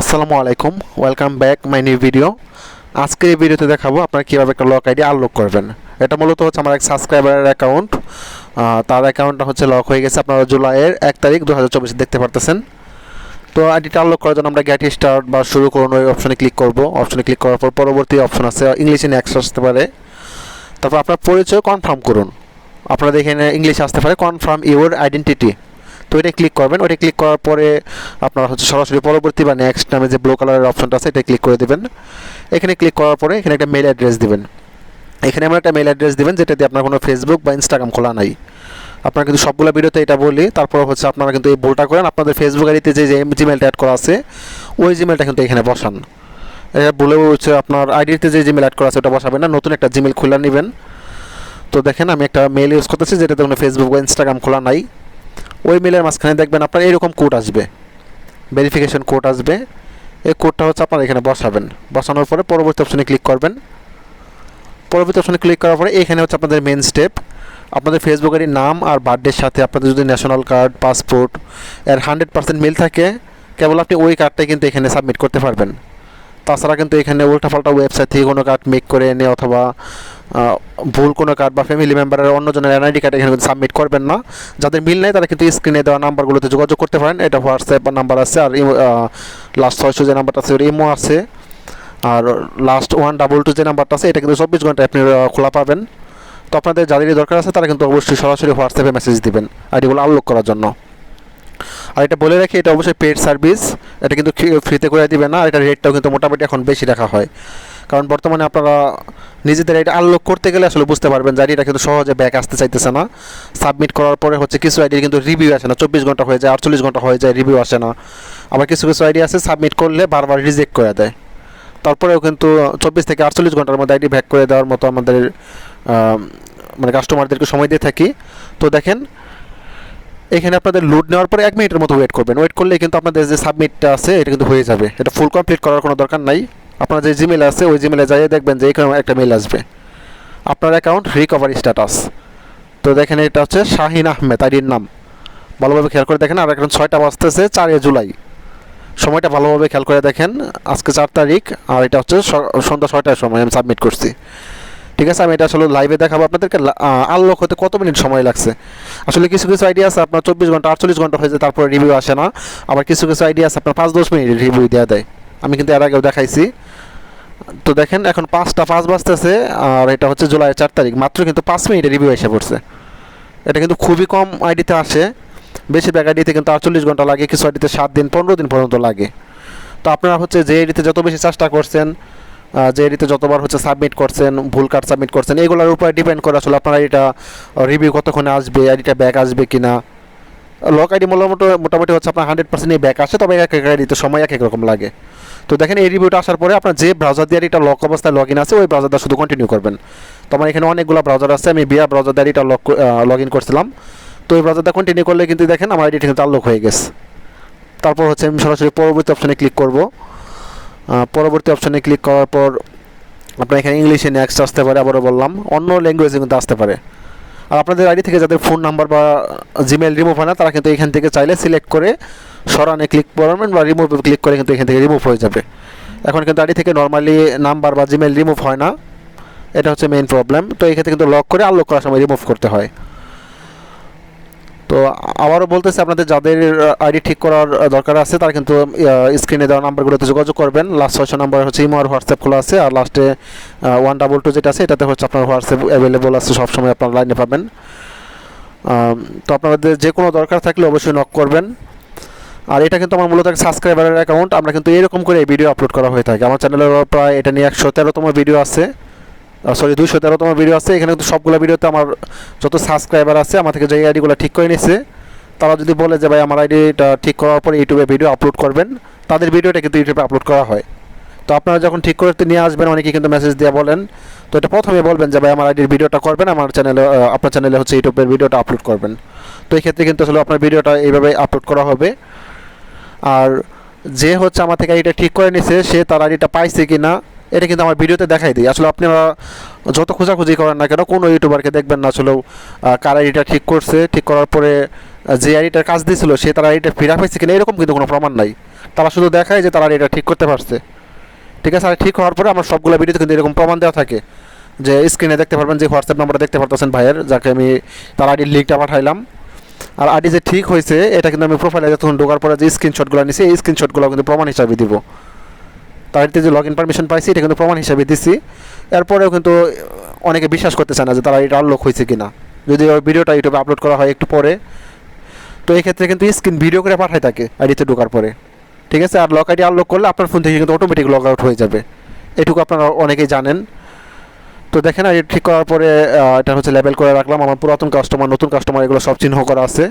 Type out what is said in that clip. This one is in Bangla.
আসসালামু আলাইকুম welcome back my new video আজকে এই ভিডিওতে দেখাবো আপনারা কীভাবে একটা লক আইডি আনলক করবেন। এটা মূলত হচ্ছে আমার এক সাবস্ক্রাইবারের অ্যাকাউন্ট তার অ্যাকাউন্টটা হচ্ছে লক হয়ে গেছে আপনারা জুলাইয়ের এক তারিখ দু হাজার চব্বিশে দেখতে পারতেছেন। তো আইডিটা আনলক করার জন্য আমরা গ্যাট স্টার্ট বা শুরু করুন ওই অপশনে ক্লিক করব। অপশনে ক্লিক করার পর পরবর্তী অপশন আছে ইংলিশে নেক্সট আসতে পারে। তারপর আপনার পরিচয় কনফার্ম করুন। আপনারা এখানে ইংলিশ আসতে পারে কনফার্ম ইউর আইডেন্টিটি তো এটা ক্লিক করবেন। ওইটা ক্লিক করার পরে আপনার হচ্ছে সরাসরি পরবর্তী বা নেক্সট নামে যে ব্লু কালারের অপশনটা আছে, এটা ক্লিক করে দেবেন। এখানে ক্লিক করার পরে এখানে একটা মেল অ্যাড্রেস দিবেন। এখানে আমরা একটা মেল অ্যাড্রেস দিবেন, যেটা দিয়ে আপনার কোনো ফেসবুক বা ইনস্টাগ্রাম খোলা নাই। আপনারা কিন্তু সবগুলো ভিডিওতে এটা বলি, তারপর হচ্ছে আপনারা কিন্তু এই ভুলটা করেন। আপনাদের ফেসবুক আইডিতে যে জিমেলটা অ্যাড করা আছে, ওই জিমেলটা কিন্তু এখানে বসান। এটা বলেও হচ্ছে আপনার আইডিতে যে জিমেল অ্যাড করা আছে, ওটা বসাবেন না। নতুন একটা জিমেল খুলে নেবেন। তো দেখেন, আমি একটা মেল ইউজ করতেছি, যেটাতে কোনো ফেসবুক বা ইনস্টাগ্রাম খোলা নাই। ওই মেলের মাঝখানে দেখবেন আপনার এরকম কোড আসবে। ভেরিফিকেশন কোড আসবে। এই কোডটা হচ্ছে আপনারা এখানে বসাবেন। বসানোর পরে পরবর্তী অপশনে ক্লিক করবেন। পরবর্তী অপশনে ক্লিক করার পরে এখানে হচ্ছে আপনাদের মেন স্টেপ আপনাদের ফেসবুকের নাম আর বার্থডের সাথে আপনাদের যদি ন্যাশনাল কার্ড পাসপোর্ট এর হান্ড্রেড পার্সেন্ট মিল থাকে, কেবল আপনি ওই কার্ডটাই কিন্তু এখানে সাবমিট করতে পারবেন। তাছাড়া কিন্তু এখানে উল্টাপাল্টা ওয়েবসাইট থেকে কোনো কার্ড মেক করে এনে অথবা ভুল কোনো কার্ড বা ফ্যামিলি মেম্বারের অন্যজনের এনআইডি কার্ড এখানে কিন্তু সাবমিট করবেন না। যাদের মিল নেই তারা কিন্তু স্ক্রিনে দেওয়া নাম্বারগুলোতে যোগাযোগ করতে পারেন। এটা হোয়াটসঅ্যাপ নাম্বার আছে, আর লাস্ট ছয়শো যে নাম্বারটা আছে ইমো আছে। আর লাস্ট ওয়ান ডাবল টু যে নাম্বারটা আছে, এটা কিন্তু চব্বিশ ঘণ্টা আপনি খোলা পাবেন। তো আপনাদের যাদেরই দরকার আছে, তারা কিন্তু অবশ্যই সরাসরি হোয়াটসঅ্যাপে মেসেজ দিবেন। আইডিগুলো আনলক করার জন্য। আর এটা বলে রাখি, এটা অবশ্যই পেড সার্ভিস এটা কিন্তু ফ্রিতে করে দিবে না, আর এটা রেটটাও কিন্তু মোটামুটি এখন বেশি রাখা হয়। কারণ বর্তমানে আপনারা নিজেদের এটা আনলক করতে গেলে আসলে বুঝতে পারবেন যে আইডিটা কিন্তু সহজে ব্যাক আসতে চাইতেছে না। সাবমিট করার পরে হচ্ছে কিছু আইডির কিন্তু রিভিউ আসে না, চব্বিশ ঘণ্টা হয়ে যায়, আটচল্লিশ ঘণ্টা হয়ে যায় রিভিউ আসে না। আবার কিছু কিছু আইডি আছে সাবমিট করলে বারবার রিজেক্ট করে দেয়। তারপরেও কিন্তু চব্বিশ থেকে আটচল্লিশ ঘণ্টার মধ্যে আইডি ব্যাক করে দেওয়ার মতো আমাদের মানে কাস্টমারদেরকে সময় দিয়ে থাকি। তো দেখেন এখানে আপনাদের লোড নেওয়ার পরে এক মিনিটের মতো ওয়েট করবেন। ওয়েট করলে কিন্তু আপনাদের যে সাবমিটটা আছে, এটা কিন্তু হয়ে যাবে। এটা ফুল কমপ্লিট করার কোনো দরকার নাই। আপনার যে জিমেল আছে, ওই জিমেলে যাইয়ে দেখবেন যে এখানে একটা মেল আসবে। আপনার অ্যাকাউন্ট রিকভারি স্ট্যাটাস তো দেখেন এটা হচ্ছে শাহিন আহমেদ আইডির নাম। ভালোভাবে খেয়াল করে দেখেন, আর এখন ছয়টা বাজতেছে চারই জুলাই। সময়টা ভালোভাবে খেয়াল করে দেখেন, আজকে চার তারিখ, আর এটা হচ্ছে সন্ধ্যা ছয়টার সময় আমি সাবমিট করছি। ঠিক আছে, আমি এটা আসলে লাইভে দেখাবো আপনাদেরকে। আনলক হতে কত মিনিট সময় লাগছে? আসলে কিছু কিছু আইডিয়া আছে, আপনার চব্বিশ ঘণ্টা, আটচল্লিশ ঘণ্টা হয়ে যায়, তারপরে রিভিউ আসে না। আবার কিছু কিছু আইডিয়া আছে, আপনার পাঁচ দশ মিনিট রিভিউ দেওয়া দেয়। আমি কিন্তু এর আগেও দেখাইছি। তো দেখেন, এখন পাঁচটা পাঁচ বাজতেছে, আর এটা হচ্ছে জুলাই চার তারিখ। মাত্র কিন্তু পাঁচ মিনিটে রিভিউ এসে পড়ছে। এটা কিন্তু খুবই কম আইডিতে আসে। বেশিরভাগ আইডিতে কিন্তু আটচল্লিশ ঘণ্টা লাগে, কিছু আইডিতে সাত দিন, পনেরো দিন পর্যন্ত লাগে। তো আপনারা হচ্ছে যে আইডিতে যত বেশি চেষ্টা করছেন যে আইডিতে যতবার হচ্ছে সাবমিট করছেন, ভুল কার্ড সাবমিট করছেন, এগুলোর উপরে ডিপেন্ড করে আসলে আপনার এটা রিভিউ কতক্ষণে আসবে আইডিটা ব্যাক আসবে কি না লক আইডি মোটামুটি মোটামুটি হচ্ছে আপনার হান্ড্রেড পার্সেন্ট ব্যাক আসে, তবে এক এক আইডিতে সময় এক এক রকম লাগে। তো দেখেন এই রিভিউটা আসার পরে আপনার যে ব্রাউজার দিয়ে এটা লক অবস্থায় লগ ইন আছে, ওই ব্রাউজারটা শুধু কন্টিনিউ করবেন। তো আমার এখানে অনেকগুলো ব্রাউজার আছে, আমি বিয়া ব্রাউজার দিয়ে এটা লক লগ ইন করছিলাম। তো ওই ব্রাউজারটা কন্টিনিউ করলে কিন্তু দেখেন আমার আইডিটা কিন্তু আনলক হয়ে গেছে। তারপর হচ্ছে আমি সরাসরি পরবর্তী অপশনে ক্লিক করব। পরবর্তী অপশানে ক্লিক করার পর আপনার এখানে ইংলিশে নেক্সট আসতে পারে, আবারও বললাম। অন্য ল্যাঙ্গুয়েজে কিন্তু আসতে পারে। আর আপনাদের আইডি থেকে যাদের ফোন নাম্বার বা জিমেল রিমুভ হয় না, তারা কিন্তু এখান থেকে চাইলে সিলেক্ট করে সরানে ক্লিক করবেন বা রিমুভ ক্লিক করে কিন্তু এখান থেকে রিমুভ হয়ে যাবে। এখন কিন্তু আইডি থেকে নর্মালি নাম্বার বা জিমেল রিমুভ হয় না। এটা হচ্ছে মেইন প্রবলেম তো এই ক্ষেত্রে কিন্তু লক করে আনলক করার সময় রিমুভ করতে হয়। তো আবারও বলতেছি, আপনাদের যাদের আইডি ঠিক করার দরকার আছে, তারা কিন্তু স্ক্রিনে দেওয়া নাম্বারগুলোতে যোগাযোগ করবেন। লাস্ট ছয়শো নাম্বার হচ্ছে ইমো আর হোয়াটসঅ্যাপ খোলা আছে, আর লাস্টে ওয়ান ডাবল টু যেটা আছে, এটাতে হচ্ছে আপনার হোয়াটসঅ্যাপ অ্যাভেলেবল আছে, সবসময় আপনার লাইনে পাবেন। তো আপনাদের যে কোনো দরকার থাকলে অবশ্যই নক করবেন। আর এটা কিন্তু আমার মূলত সাবস্ক্রাইবারের অ্যাকাউন্ট আমরা কিন্তু এরকম করে ভিডিও আপলোড করা হয়ে থাকে। আমার চ্যানেলের প্রায় এটা নিয়ে একশো তেরোতম ভিডিও আছে। সরি দুইশো তেরোতম ভিডিও আছে। এখানে কিন্তু সবগুলো ভিডিওতে আমার যত সাবস্ক্রাইবার আছে, আমার থেকে যে আইডিগুলো ঠিক করে নিছে, তারা যদি বলে যে, ভাই, আমার আইডিটা ঠিক করার পরে ইউটিউবে ভিডিও আপলোড করবেন, তাদের ভিডিওটা কিন্তু ইউটিউবে আপলোড করা হয়। তো আপনারা যখন ঠিক করতে নিয়ে আসবেন, অনেকে কিন্তু মেসেজ দিয়ে বলেন। তো এটা প্রথমে বলবেন যে, ভাই, আমার আইডির ভিডিওটা করবেন, আমার চ্যানেলে আপনার চ্যানেলে হচ্ছে ইউটিউবের ভিডিওটা আপলোড করবেন। তো এই ক্ষেত্রে কিন্তু আসলে আপনার ভিডিওটা এইভাবে আপলোড করা হবে। আর যে হচ্ছে আমার থেকে আইডিটা ঠিক করে নিছে, সে তার আইডিটা পাইছে কি না এটা কিন্তু আমার ভিডিওতে দেখাই দিই। আসলে আপনারা যত খোঁজাখুঁজি করেন না কেন, কোনো ইউটিউবারকে দেখবেন না। আসলেও কার আইডিটা ঠিক করছে, ঠিক করার পরে যে আইডিটার কাজ দিয়েছিল সে তার আইডিটা ফিরা পাইছে কিনা, এরকম কিন্তু কোনো প্রমাণ নাই। তারা শুধু দেখায় যে তারা এটা ঠিক করতে পারছে। ঠিক আছে? আর ঠিক হওয়ার পরে আমার সবগুলো ভিডিওতে কিন্তু এরকম প্রমাণ দেওয়া থাকে। যে স্ক্রিনে দেখতে পারবেন যে হোয়াটসঅ্যাপ নাম্বারটা দেখতে পারতেছেন ভাইয়ের, যাকে আমি তার আইডির লিঙ্কটা পাঠাইলাম। আর আইডি যে ঠিক হয়েছে এটা কিন্তু আমি প্রোফাইলে যখন ঢোকার পরে যে স্ক্রিনশটগুলো নিছি, এই স্ক্রিনশটগুলো কিন্তু প্রমাণ হিসাবে দিব। তারিতে যে লগ ইন পারমিশন পাইছি, এটা কিন্তু প্রমাণ হিসাবে দিছি। এরপরেও কিন্তু অনেকে বিশ্বাস করতে চায় না যে তারা এটা আনলক হয়েছে কিনা। যদি ওই ভিডিওটা ইউটিউবে আপলোড করা হয় একটু পরে। তো এই ক্ষেত্রে কিন্তু স্ক্রিন ভিডিও করে পাঠায় থাকে আইডিতে ঢোকার পরে। ঠিক আছে? আর লক আইডি আনলক করলে আপনার ফোন থেকে কিন্তু অটোমেটিক লগ আউট হয়ে যাবে। এটুকু আপনারা অনেকেই জানেন। তো দেখেন, আর ঠিক করার পরে এটা হচ্ছে লেবেল করে রাখলাম। আমার পুরাতন কাস্টমার নতুন কাস্টমার এগুলো সব চিহ্ন করা আছে।